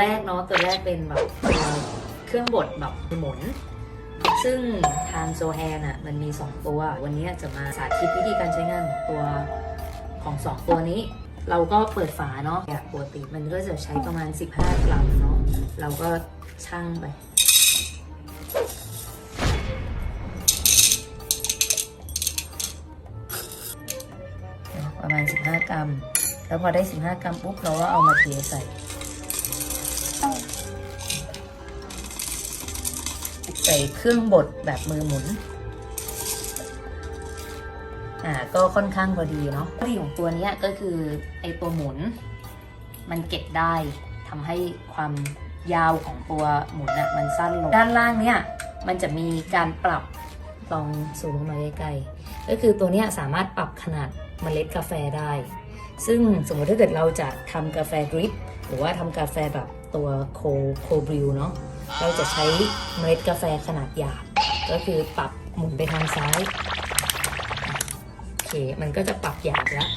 แรกเนาะตัวแรกเป็นแบบตัวเครื่องบดแบบหมุน ซึ่งทางโซแฮนอะมันมี 2 ตัว วันนี้จะมาสาธิตวิธีการใช้งานของตัวของ 2 ตัวนี้ เราก็เปิดฝาเนาะแบบปกติมันก็จะใช้ประมาณ 15 กรัมเนาะเราก็ชั่งไปประมาณ 15 กรัม แล้วพอได้ 15 กรัมปุ๊บ เราก็เอามาเทใส่ ส่เครื่องบดแบบมือหมุน อ่า ก็ค่อนข้างพอดีเนาะข้อดีของตัวนี้ก็คือไอตัวหมุน มันเก็บได้ทำให้ความยาวของตัวหมุนอะมันสั้นลง ด้านล่างเนี่ย มันจะมีการปรับลองสูงลงมาใกล้ๆก็คือตัวนี้สามารถปรับขนาดเมล็ดกาแฟได้ ซึ่งสมมติถ้าเกิดเราจะทำกาแฟดริปหรือว่าทำกาแฟแบบตัวโคโคบริวเนาะ เราจะใช้เมล็ดกาแฟขนาดหยาบ ก็คือปรับหมุนไปทางซ้ายโอเคมันก็จะปรับหยาบแล้ว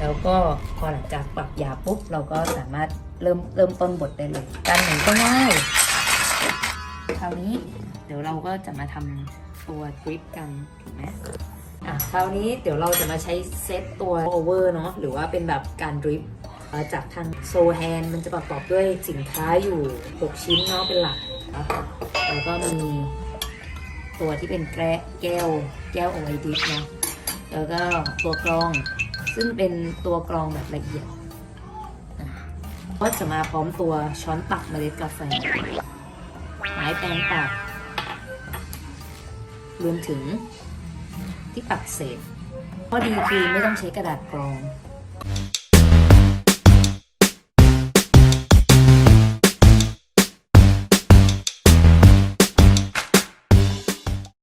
แล้วก็พอหลังจากปรับหยาบปุ๊บเราก็สามารถเริ่มเริ่มต้นบดได้เลย การหมุนก็ง่ายคราวนี้เดี๋ยวเราก็จะมาทำตัวดริปกันถูกไหมอะคราวนี้เดี๋ยวเราจะมาใช้เซตตัวโอเวอร์เนาะหรือว่าเป็นแบบการดริป จากทางโซแฮนมันจะประกอบด้วยสินค้าอยู่ 6 ชิ้นเนาะเป็นหลัก แล้วก็มีตัวที่เป็นแก้แก้วแก้วเอไว้ดิฟเนาะแล้วก็ตัวกรองซึ่งเป็นตัวกรองแบบละเอียดก็จะมาพร้อมตัวช้อนตักเมล็ดกาแฟไม้แปรงตักรวมถึงที่ปักเศษข้อดีคือไม่ต้องใช้กระดาษกรอง